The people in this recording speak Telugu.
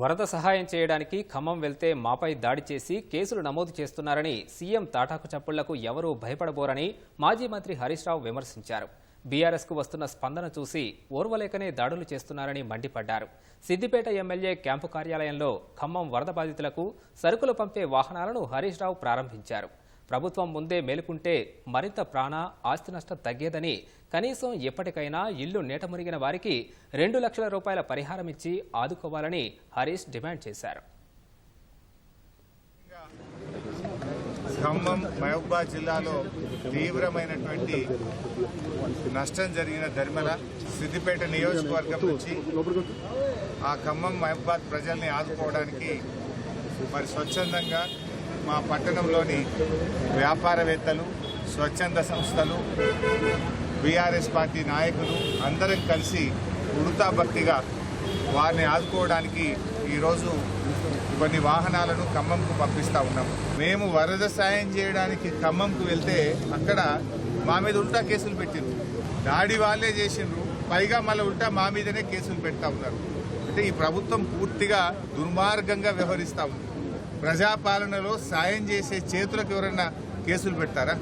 వరద సహాయం చేయడానికి ఖమ్మం వెళ్తే మాపై దాడి చేసి కేసులు నమోదు చేస్తున్నారని సీఎం తాటాకు చప్పుళ్ళకు ఎవరూ భయపడబోరని మాజీ మంత్రి హరీష్ రావు విమర్శించారు. బీఆర్ఎస్కు వస్తున్న స్పందన చూసి ఓర్వలేకనే దాడులు చేస్తున్నారని మండిపడ్డారు. సిద్దిపేట ఎమ్మెల్యే క్యాంపు కార్యాలయంలో ఖమ్మం వరద బాధితులకు సరుకులు పంపే వాహనాలను హరీష్ రావు ప్రారంభించారు. ప్రభుత్వం ముందే మేలుకుంటే మరింత ప్రాణ ఆస్తి నష్టం తగ్గేదని కనీసం ఎప్పటికైనా ఇల్లు నీటమురిగిన వారికి రెండు లక్షల రూపాయల పరిహారం ఇచ్చి ఆదుకోవాలని హరీష్ డిమాండ్ చేశారు. ఖమ్మం మహబూబా జిల్లాలో తీవ్రమైనటువంటి నష్టం జరిగిన ధర్మల సిద్దిపేట నియోజకవర్గం నుంచి ఆ ఖమ్మం మహబూబాద్ ప్రజల్ని ఆదుకోవడానికి మరి స్వచ్ఛందంగా మా పట్టణంలోని వ్యాపారవేత్తలు స్వచ్ఛంద సంస్థలు బీఆర్ఎస్ పార్టీ నాయకులు అందరం కలిసి ఉడతా భక్తిగా వారిని ఆదుకోవడానికి ఈరోజు కొన్ని వాహనాలను ఖమ్మంకు పంపిస్తా ఉన్నాము మేము వరద సాయం చేయడానికి ఖమ్మంకు వెళ్తే అక్కడ మా మీద ఉల్టా కేసులు పెట్టిండ్రు దాడి వాళ్ళే చేసిండ్రు. పైగా మళ్ళీ ఉల్టా మా మీదనే కేసులు పెడతా ఉన్నారు. అంటే ఈ ప్రభుత్వం పూర్తిగా దుర్మార్గంగా వ్యవహరిస్తూ ఉంది. ప్రజాపాలనలో సాయం చేసే చేతులకు ఎవరన్నా కేసులు పెడతారా?